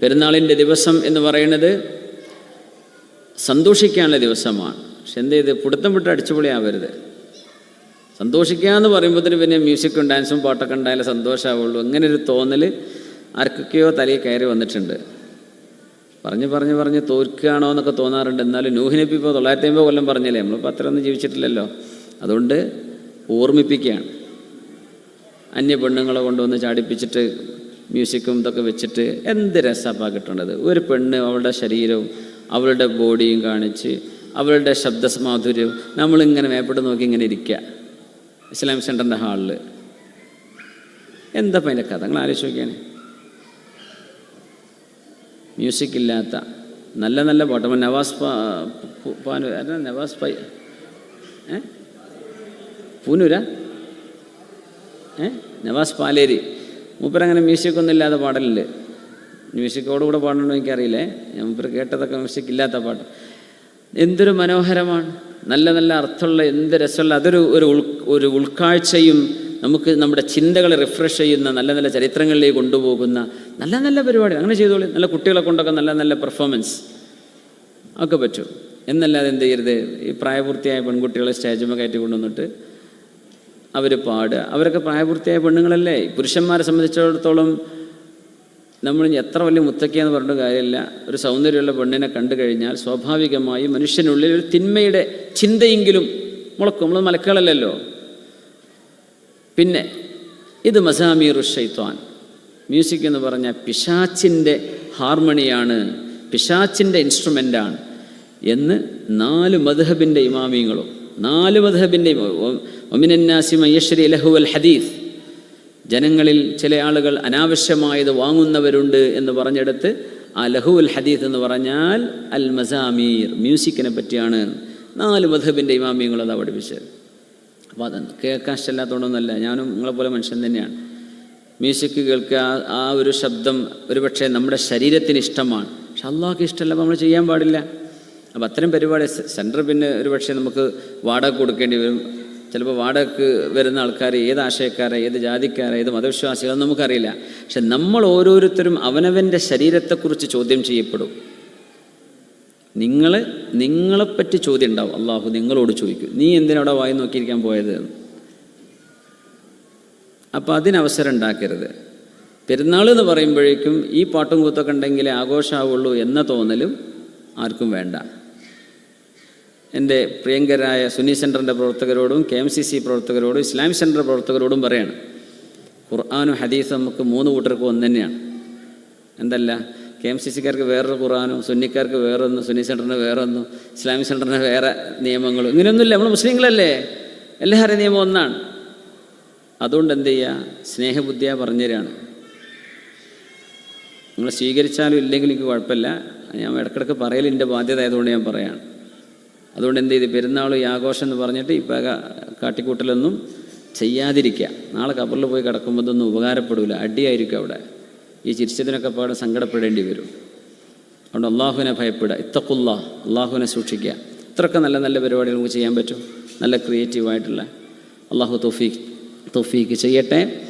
പെരുന്നാളിന്റെ ദിവസം എന്ന് പറയുന്നത് സന്തോഷിക്കാനുള്ള ദിവസമാണ്. പക്ഷെ എന്ത് ചെയ്ത്? പിടുത്തം വിട്ട് അടിച്ചുപൊളിയാവരുത്. സന്തോഷിക്കുക എന്ന് പറയുമ്പോഴത്തേന് പിന്നെ മ്യൂസിക്കും ഡാൻസും പാട്ടൊക്കെ ഉണ്ടായാലും സന്തോഷമാവുള്ളൂ അങ്ങനെ ഒരു തോന്നൽ ആർക്കൊക്കെയോ തലയിൽ കയറി വന്നിട്ടുണ്ട്. പറഞ്ഞ് പറഞ്ഞ് പറഞ്ഞ് തോൽക്കുകയാണോ എന്നൊക്കെ തോന്നാറുണ്ട്. എന്നാലും നൂഹിനപ്പി ഇപ്പോൾ തൊള്ളായിരത്തി അമ്പത് കൊല്ലം പറഞ്ഞല്ലേ? നമ്മളിപ്പോൾ അത്രയൊന്നും ജീവിച്ചിട്ടില്ലല്ലോ. അതുകൊണ്ട് ഓർമ്മിപ്പിക്കുകയാണ്. അന്യ പെണ്ണുങ്ങളെ കൊണ്ടുവന്ന് ചാടിപ്പിച്ചിട്ട് മ്യൂസിക്കും ഇതൊക്കെ വെച്ചിട്ട് എന്ത് രസമാണ് കിട്ടേണ്ടത് ഒരു പെണ്ണ് അവളുടെ ശരീരവും അവളുടെ ബോഡിയും കാണിച്ച് അവളുടെ ശബ്ദമാധുര്യവും നമ്മളിങ്ങനെ മേപ്പെട്ട് നോക്കി ഇങ്ങനെ ഇരിക്കുക ഇസ്ലാം സെന്ററിന്റെ ഹാളിൽ എന്താ അതിന്റെ കഥ? നിങ്ങൾ ആലോചിച്ച് നോക്കിയാണ് മ്യൂസിക് ഇല്ലാത്ത നല്ല നല്ല പാട്ട്. അപ്പം നവാസ് പാനു നവാസ് പൈ ഏ? പൂനൂരാ? ഏ? നവാസ് പാലേരി. മൂപ്പരങ്ങനെ മ്യൂസിക് ഇല്ലാതെ പാടലുണ്ട് മ്യൂസിക്കോടുകൂടെ പാടണമെന്ന് എനിക്കറിയില്ലേ. ഞാൻ മൂപ്പര് കേട്ടതൊക്കെ മ്യൂസിക് ഇല്ലാത്ത പാട്ട്. എന്തൊരു മനോഹരമാണ്. നല്ല നല്ല അർത്ഥമുള്ള എന്ത് രസമുള്ള അതൊരു ഒരു ഉൾ ഒരു ഉൾക്കാഴ്ചയും നമുക്ക് നമ്മുടെ ചിന്തകളെ റിഫ്രഷ് ചെയ്യുന്ന നല്ല നല്ല ചരിത്രങ്ങളിലേക്ക് കൊണ്ടുപോകുന്ന നല്ല നല്ല പരിപാടി അങ്ങനെ ചെയ്തോളി. നല്ല കുട്ടികളെ കൊണ്ടൊക്കെ നല്ല നല്ല പെർഫോമൻസ് ഒക്കെ പറ്റും. എന്നല്ലാതെ എന്ത് ചെയ്യരുത്? ഈ പ്രായപൂർത്തിയായ പെൺകുട്ടികളെ സ്റ്റേജുമൊക്കെ കയറ്റി കൊണ്ടുവന്നിട്ട് അവർ പാടുക അവരൊക്കെ പ്രായപൂർത്തിയായ പെണ്ണുങ്ങളല്ലേ? പുരുഷന്മാരെ സംബന്ധിച്ചിടത്തോളം നമ്മൾ എത്ര വലിയ മുത്തക്കിയെന്ന് പറഞ്ഞിട്ട് കാര്യമില്ല. ഒരു സൗന്ദര്യമുള്ള പെണ്ണിനെ കണ്ടു കഴിഞ്ഞാൽ സ്വാഭാവികമായും മനുഷ്യനുള്ളിൽ ഒരു തിന്മയുടെ ചിന്തയെങ്കിലും മുളക്കും. നമ്മൾ മലക്കുകളല്ലല്ലോ. പിന്നെ ഇത് മസാമീർ ഷൈത്വാൻ മ്യൂസിക് എന്ന് പറഞ്ഞാൽ പിശാച്ചിന്റെ ഹാർമണിയാണ് പിശാച്ചിന്റെ ഇൻസ്ട്രുമെന്റാണ് എന്ന് നാല് മധുഹബിന്റെ ഇമാമിയങ്ങളും നാല് മധുഹബിന്റെ ഒമിനന്നാസി മയ്യശ്രി ലഹുവൽ ഹദീസ്. ജനങ്ങളിൽ ചില ആളുകൾ അനാവശ്യമായത് വാങ്ങുന്നവരുണ്ട് എന്ന് പറഞ്ഞെടുത്ത് ആ ലഹുൽ ഹദീസ് എന്ന് പറഞ്ഞാൽ അൽ മസാമീർ മ്യൂസിക്കിനെ പറ്റിയാണ് നാല് മധബിന്റെ ഇമാമിയങ്ങൾ അതാ പഠിപ്പിച്ചത് അപ്പോൾ അത് കേൾക്കാൻ ഇഷ്ടമില്ലാത്തതുകൊണ്ടൊന്നുമല്ല ഞാനും നിങ്ങളെപ്പോലെ മനുഷ്യൻ തന്നെയാണ്. മ്യൂസിക് കേൾക്കുക ആ ഒരു ശബ്ദം ഒരുപക്ഷെ നമ്മുടെ ശരീരത്തിന് ഇഷ്ടമാണ്. പക്ഷെ അള്ളാഹ്ക്ക് ഇഷ്ടമല്ല അപ്പോൾ നമ്മൾ ചെയ്യാൻ പാടില്ല. അപ്പോൾ അത്തരം പരിപാടി സെന്റർ പിന്നെ ഒരുപക്ഷെ നമുക്ക് വാടക കൊടുക്കേണ്ടി വരും. ചിലപ്പോൾ വാടകയ്ക്ക് വരുന്ന ആൾക്കാർ ഏത് ആശയക്കാരെ ഏത് ജാതിക്കാരെ ഏത് മതവിശ്വാസികളെന്ന് നമുക്കറിയില്ല. പക്ഷെ നമ്മൾ ഓരോരുത്തരും അവനവന്റെ ശരീരത്തെക്കുറിച്ച് ചോദ്യം ചെയ്യപ്പെടും. നിങ്ങൾ നിങ്ങളെപ്പറ്റി ചോദ്യം ഉണ്ടാവും. അള്ളാഹു നിങ്ങളോട് ചോദിക്കും. നീ എന്തിനവിടെ വായി നോക്കിയിരിക്കാൻ പോയത്? അപ്പോൾ അതിനവസരം ഉണ്ടാക്കരുത്. പെരുന്നാൾ എന്ന് പറയുമ്പോഴേക്കും ഈ പാട്ടും കൂത്തൊക്കെ ഉണ്ടെങ്കിലേ ആഘോഷമാവുള്ളൂ എന്ന തോന്നലും ആർക്കും വേണ്ട. എന്റെ പ്രിയങ്കരായ സുനി സെന്ററിന്റെ പ്രവർത്തകരോടും കെ എം സി സി പ്രവർത്തകരോടും ഇസ്ലാമിക് സെന്റർ പ്രവർത്തകരോടും പറയാണ് ഖുർആാനും ഹദീസും നമുക്ക് മൂന്ന് കൂട്ടർക്കും ഒന്ന് തന്നെയാണ്. എന്തല്ല? കെ എം സി സിക്കാർക്ക് വേറൊരു ഖുർആാനും സുന്നിക്കാർക്ക് വേറൊന്നും സുന്നി സെന്ററിന് വേറൊന്നും ഇസ്ലാമിക് സെന്ററിന് വേറെ നിയമങ്ങളും ഇങ്ങനെയൊന്നുമില്ല. നമ്മൾ മുസ്ലിങ്ങളല്ലേ? എല്ലാവരുടെയും നിയമം ഒന്നാണ്. അതുകൊണ്ട് എന്ത് ചെയ്യുക? സ്നേഹബുദ്ധിയ പറഞ്ഞുതരാണ്. നിങ്ങൾ സ്വീകരിച്ചാലും ഇല്ലെങ്കിലും എനിക്ക് കുഴപ്പമില്ല. ഞാൻ ഇടക്കിടക്ക് പറയൽ എന്റെ ബാധ്യത ആയതുകൊണ്ട് ഞാൻ പറയാണ്. അതുകൊണ്ട് എന്ത് ചെയ്ത്? പെരുന്നാൾ ഈ ആഘോഷം എന്ന് പറഞ്ഞിട്ട് പക കാട്ടിക്കൂട്ടലൊന്നും ചെയ്യാതിരിക്കുക. നാളെ കബറിൽ പോയി കിടക്കുമ്പോൾ ഇതൊന്നും ഉപകാരപ്പെടില്ല അടിയായിരിക്കും അവിടെ. ഈ ചിരിച്ചതിനൊക്കെ പാടെ സങ്കടപ്പെടേണ്ടി വരും. അതുകൊണ്ട് അള്ളാഹുവിനെ ഭയപ്പെടുക. ഇത്തക്കുള്ള അള്ളാഹുവിനെ സൂക്ഷിക്കുക. ഇത്രയൊക്കെ നല്ല നല്ല പരിപാടികൾ നമുക്ക് ചെയ്യാൻ പറ്റും. നല്ല ക്രിയേറ്റീവായിട്ടുള്ള അള്ളാഹു തൊഫീഖ് തൊഫീക്ക് ചെയ്യട്ടെ.